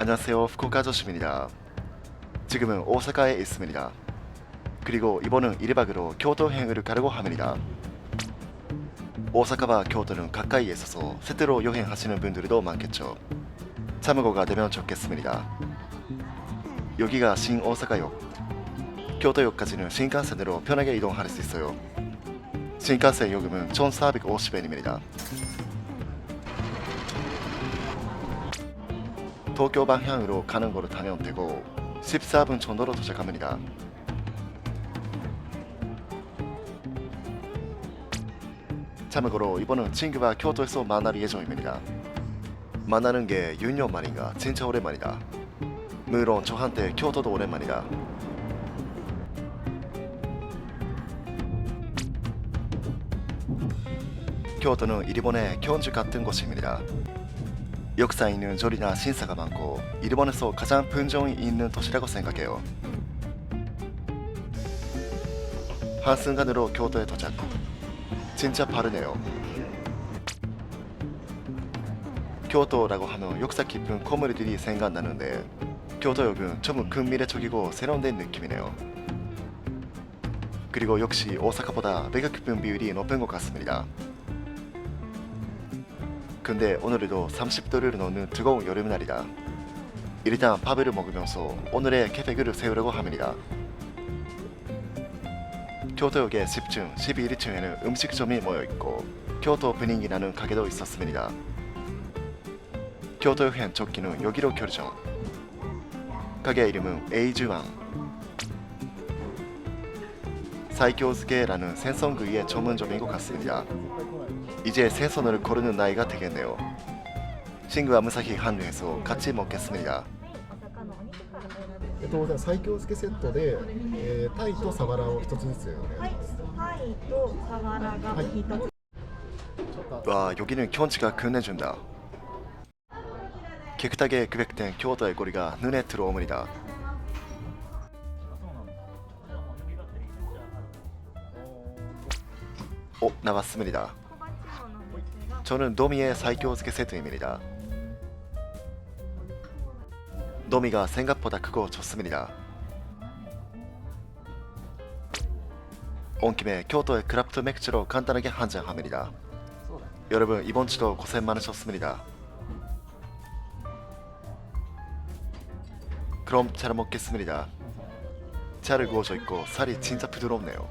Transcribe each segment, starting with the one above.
안녕하세요 후쿠오카 조심입니다. 지금은 오사카에 있습니다. 그리고 이번은 1박으로 교토 여행을 가려고 합니다. 오사카와 교토는 가까이에 있어서 세트로 여행하시는 분들도 많겠죠. 참고가 되면 좋겠습니다. 여기가 신오사카역. 교토역까지는 신칸센으로 편하게 이동할 수 있어요. 신칸센 요금은 1,450엔입니다. 도쿄 방향으로 가는 거로 타면 되고 14분 정도로 도착합니다. 참고로 이번은 친구와 교토에서 만날 예정입니다. 만나는 게 6년 만인가 진짜 오랜만이다. 물론 저한테 교토도 오랜만이다. 교토는 일본의 견주 같은 곳입니다. 역사 있는 절이나 신사가 많고 일본에서 가장 분정이 있는 도시라고 생각해요. 한순간으로 교토에 도착. 진짜 빠르네요. 교토라고 하면 역사 깊은 건물들이 생각나는데 교토역은 전부 근미래적이고 세련된 느낌이네요. 그리고 역시 오사카보다 배가 깊은 비율이 높은 것 같습니다. 근데 오늘도 30도를 넘는 뜨거운 여름날이다. 일단 밥을 먹으면서 오늘의 계획을 세우려고 합니다. 교토역의 10층, 11층에는 음식점이 모여 있고 교토 분위기나는 가게도 있었습니다. 교토 여행 적기는 여기로 결정. 가게 이름은 에이즈왕. 사이교스게라는 생선구이의 전문점인 것 같습니다. 이제 생선을 고르는 나이가 되겠네요. 친구와 무사히 한류해서 같이 먹겠습니다. えっと、じゃあ最強漬けセットで、えータイとサワラを一つずつお願いします。タイとサワラがはい一つ、ちょっと 와 여기는 경치가 끝내준다. 깨끗하게 구백된 교토의 거리가 눈에 들어옵니다. 오 나왔습니다. 저는 도미의 사이교스케 세트입니다. 도미가 생각보다 크고 좋습니다. 온 김에 교토의 크라프트 맥주로 간단하게 한잔합니다. 여러분 이번 주도 고생 많으셨습니다. 그럼 잘 먹겠습니다. 차를 구워져 있고 살이 진짜 부드럽네요.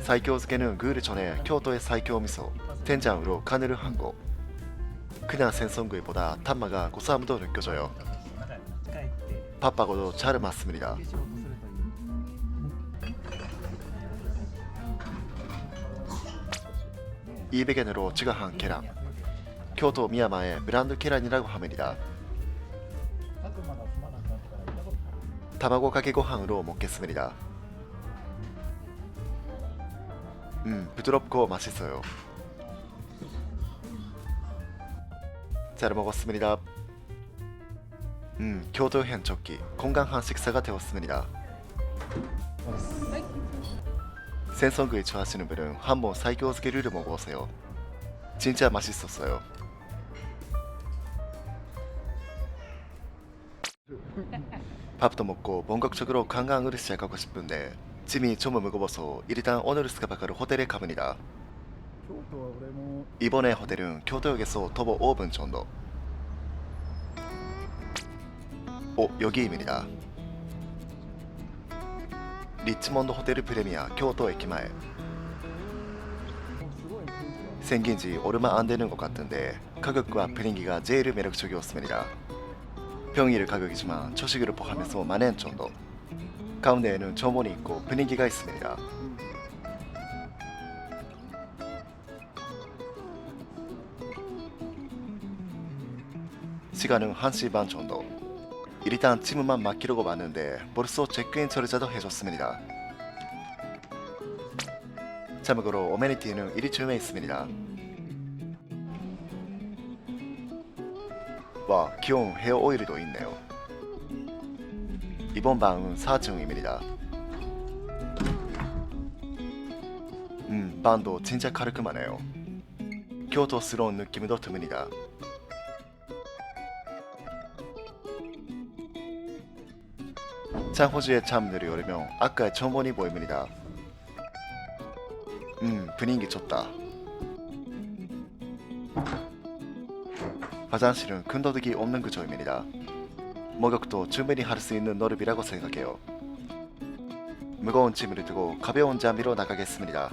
사이교漬け는 그일 전에 교토의 사이교 미소, 된장으로 간을 하고 그냥 생선구이보다 탄마가 고소함도 느껴져요. 밥하고도 잘 맞습니다. 이베겐으로 지각한 계란 교토 미야마의 브랜드 계란이라고 합니다. 타마고 가게 고항으로 먹겠습니다. 음, 부드럽고 맛있어요. 잘 먹었습니다. 음, 교도 현적기 건강한 식사가 되었습니다. 생선구이 좋아하시는 분은 한번 사이교스게를 먹어보세요. 진짜 맛있었어요. 밥도 먹고 본격적으로 관광을 시작하고 싶은데 짐이 좀 무거워서 일단 오늘 스카바카를 호텔에 가봅니다. 이번에 호텔은 교토역에서 도보 5분 뭐 정도. 오, 여기입니다. 리치몬드 호텔 프레미아 교도駅 말 생긴 지 얼마 안 되는 것 같은데 가격과 분위기가 제일 매력적이었습니다. 평일 가격이지만 초식으로 포함해서 만엔 정도. 가운데에는 정원이 있고 분위기가 있습니다. 시간은 1시 반 정도. 일단 짐만 맡기려고 왔는데 벌써 체크인 처리자도 해줬습니다. 참고로 어메니티는 1층에 있습니다. 와, 귀여운 헤어 오일도 있네요. 이번 방은 4층입니다. 음, 방도 진짜 카르크만해요. 교토스러운 느낌도 듭니다. 장호지의 잠들이 오르면 아까의 전원이 보입니다. 음, 분위기 좋다. 화장실은 근도둑이 없는 구조입니다. 목욕도 충분히 할 수 있는 노릇이라고 생각해요. 무거운 짐을 두고 가벼운 잠비로 나가겠습니다.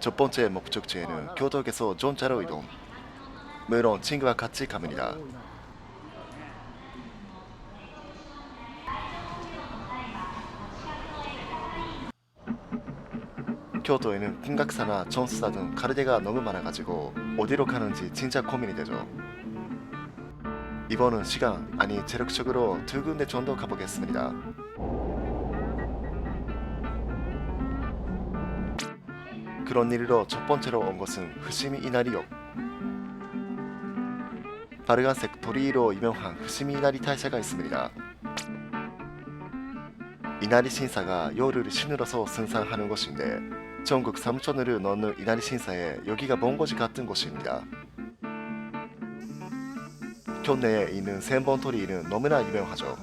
첫 번째 목적지에는 교덕에서 전차로 이동. 물론 친구와 같이 갑니다. 교토에는 풍각사나 전수사 등 가르데가 너무 많아가지고 어디로 가는지 진짜 고민이 되죠. 이번은 시간 아니 체력적으로 두 군데 정도 가보겠습니다. 그런 일로 첫 번째로 온 것은 후시미 이나리 역. 빨간색 도리로 유명한 후시미 이나리大社가 있습니다. 이나리 신사가 요를 신으로서 생산하는 곳인데 전국 3천을 넣는 이나리 신사에 여기가 먼 곳이 같은 곳입니다. 교내에 있는 센번 토리는 너무나 유명하죠.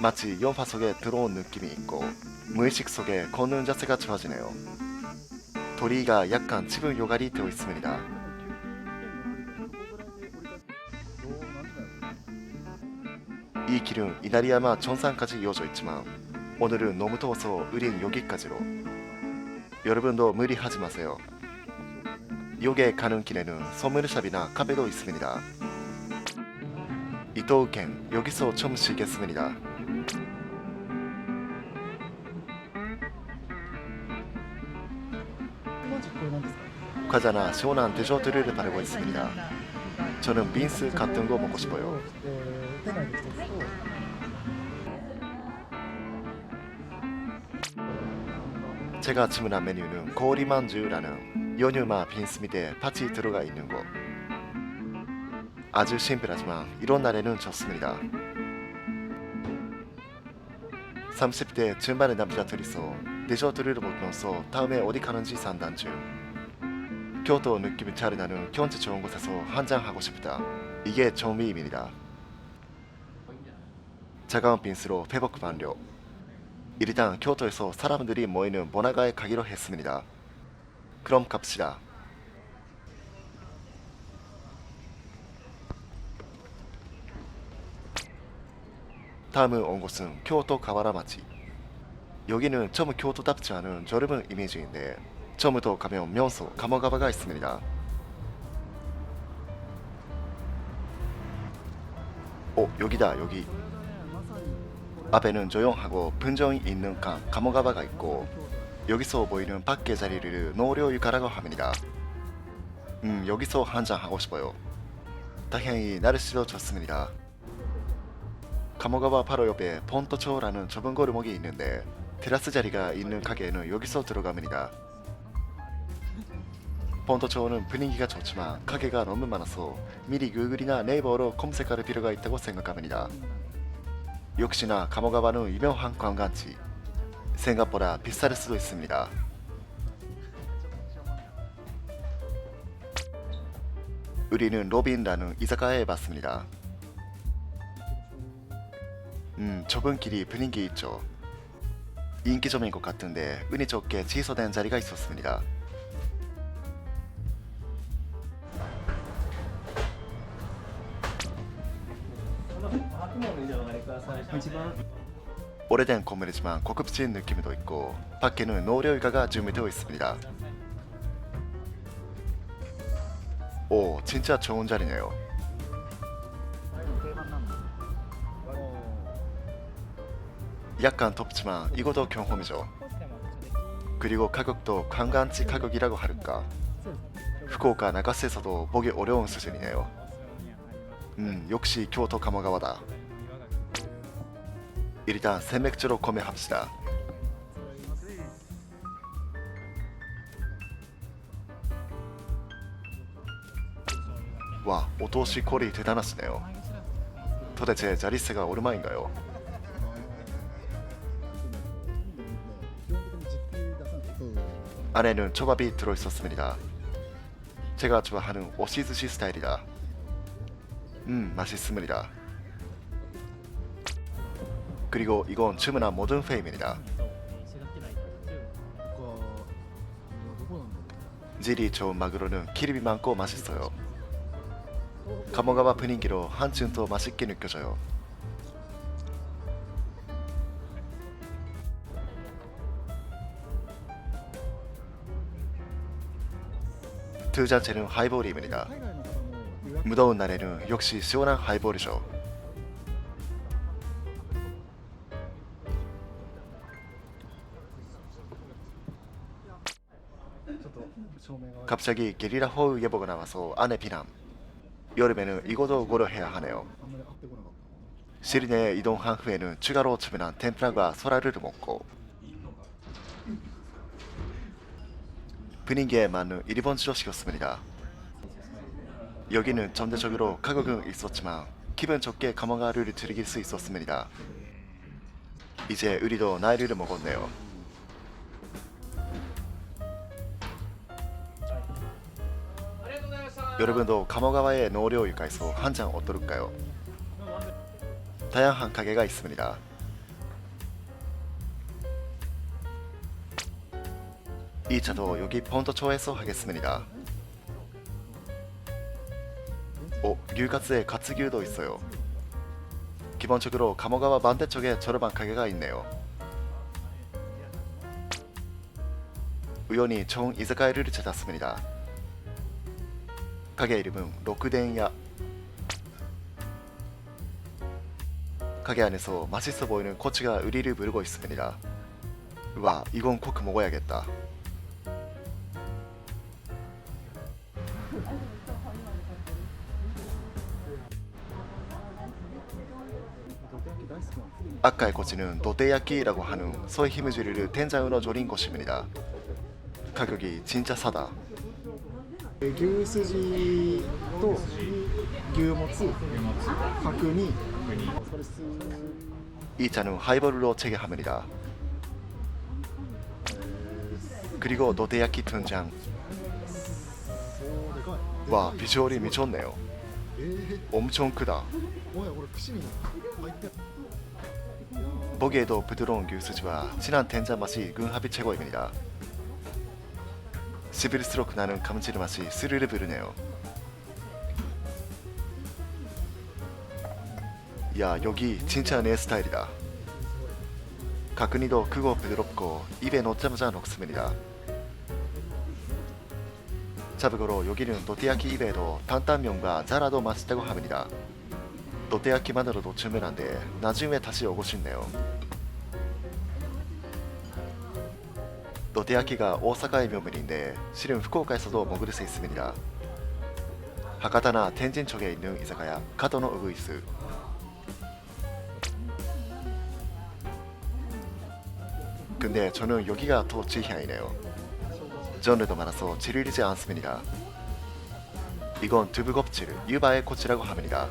마치 연파 속에 들어온 느낌이 있고 무의식 속에 걷는 자세가 좋아지네요. 도리가 약간 지붕 요갈이 되어 있습니다. 이 길은 이나리야마 전산까지 이어져 있지만 오늘은 너무 더워서 우린 여기까지로. 여러분도 무리하지 마세요. 요게 가는 길에는 선물샵이나 카페도 있습니다. 이토우県 여기서 좀 쉬겠습니다. 부족하잖아 시원한 디저트를 바르고 있습니다. 저는 빈스 같은 거 먹고 싶어요. 제가 주문한 메뉴는 고리만주라는 연유마 빈스밑에 파치 들어가 있는 곳. 아주 심플하지만 이런 날에는 좋습니다. 30대 중반의 남자 들이서 디저트를 먹으면서 다음에 어디 가는지 산단 중. 교토 느낌이 잘 나는 경치 좋은 곳에서 한잔 하고 싶다. 이게 정미입니다. 차가운 빈스로 회복 완료. 일단 교토에서 사람들이 모이는 모나가에 가기로 했습니다. 그럼 갑시다. 다음은 온 곳은 교토 가와라마치. 여기는 처음 교토답지 않은 저렴한 이미지인데 처음부터 가면 명소 가모가바가 있습니다. 오 여기다 여기 앞에는 조용하고 분정이 있는 강 가모가바가 있고 여기서 보이는 밖의 자리를 노려 유가라고 합니다. 음 여기서 한잔 하고 싶어요. 다행히 날씨도 좋습니다. 가모가바 바로 옆에 폰토초라는 좁은 골목이 있는데 테라스 자리가 있는 가게는 여기서 들어갑니다. 폰토초는 분위기가 좋지만 가게가 너무 많아서 미리 구글이나 네이버로 검색할 필요가 있다고 생각합니다. 역시나 가모가바는 유명한 관광지. 생각보다 비쌀 수도 있습니다. 우리는 로빈라는 이자카야에 봤습니다. 음, 좁은 길이 분위기 있죠. 인기점인 것 같은데 운이 좋게 취소된 자리가 있었습니다. 오래된 건물이지만 고급진 느낌도 있고 밖에는 노려일가가 준비되어 있습니다. 오 진짜 좋은 자리네요. 약간 덥지만 이것도 경험이죠. 그리고 가격도 관광지 가격이라고 할까. 후쿠오카 나가스에서도 보기 어려운 수준이네요. 음 역시 교토 가모가와다. 일단 세맥주로 구매합시 다. 와, 오토시 콜이 대단하시네 요. 도대체 자리세가 얼마인가 요? 안에는 초밥이 들어있었습니 다. 제가 좋아하는 오시즈시 스타일이 다. 음, 맛있습니 다. 그리고 이건 즈문한 모든 페임입니다. 질이 좋은 마그로는 기름이 많고 맛있어요. 가모가마 분위기로 한층 더 맛있게 느껴져요. 두 잔째는 하이볼입니다. 무더운 날에는 역시 시원한 하이볼이죠. 갑자기 게리라 호우 예보가 나와서 안에 비남. 여름에는 이거저거를 해야 하네요. 시린에 이동한 후에는 추가로 주문한 템프라과 소라를 먹고 분위기에 맞는 일본 주식이었습니다 여기는 전대적으로 가격은 있었지만 기분 좋게 가마가루를 즐길 수 있었습니다. 이제 우리도 나이를 먹었네요. 여러분도 가모가와의 노려 유가에서 한장 어떨까요? 다양한 가게가 있습니다. 이 차도 여기 폰토초에서 하겠습니다. 오, 류가스에 가츠규도 있어요. 기본적으로 가모가와 반대쪽에 저렴한 가게가 있네요. 우연히 좋은 이자카야를 찾았습니다. 가게 이름은 로크덴야 가게 안에서 맛있어 보이는 코치가 의리를 부르고 있습니다. 와, 이건 꼭 먹어야겠다. 아까의 코치는 도테야키라고 하는 소의 힘을 줄이를 텐장으로 조린 곳입니다. 가격이 진짜 싸다. えー牛すじと牛もつ角煮それす 이 차는 하이볼로 체계합니다. 그리고 도테야키 등장. そうでかい 와, 비주얼이 미쳤네요. えー、 엄청 크다. おやこれ串に入って 보기에도 부드러운牛す지와 진한 된장 맛이 궁합이 최고입니다. 씹을수록 나는 감칠맛이 스르르 부르네요. 야 여기 진짜 내 스타일이다. 가끔이도 크고 부드럽고 입에 넣자마자 녹습니다. 자부고로 여기는 도테야키 입에도担々면과 자라도 맛있다고 합니다. 도테야키만으로도 주문한데 나중에 다시 오고 싶네요. 도테야키가 오사카의 묘물인데 실은 후쿠오카에서도 먹을 수 있습니다. 하카다나 텐진 쪽에 있는 이사가야 카도노 우구이스. 근데 저는 여기가 더 지향이네요. 전에도 많아서 지르리지 않습니다. 이건 두부 껍질, 유바의 꽃이라고 합니다.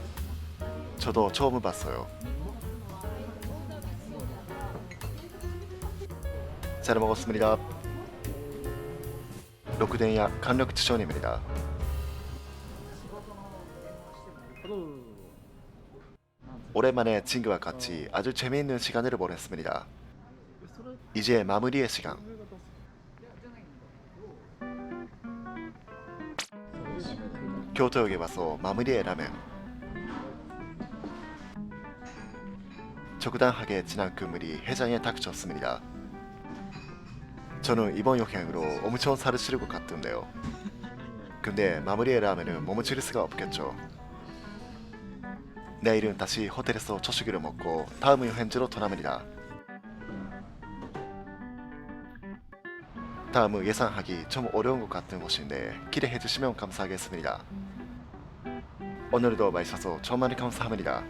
저도 처음 봤어요. 잘 먹었습니다. 로크덴야 강력 추천입니다. 오랜만에 친구와 같이 아주 재미있는 시간을 보냈습니다. 이제 마무리의 시간. 교토역에 와서 마무리의 라면. 적당하게 진한 그물이 해장에 닥쳤습니다. 저는 이번 여행으로 엄청 살을 치를 것 같던데요. 근데 마무리의 라면은 몸을 치를 수가 없겠죠. 내일은 다시 호텔에서 저녁을 먹고 다음 여행지로 떠납니다. 다음은 예상하기 좀 어려운 것 같은 곳인데 기대해 주시면 감사하겠습니다. 오늘도 맛있어서 정말 감사합니다.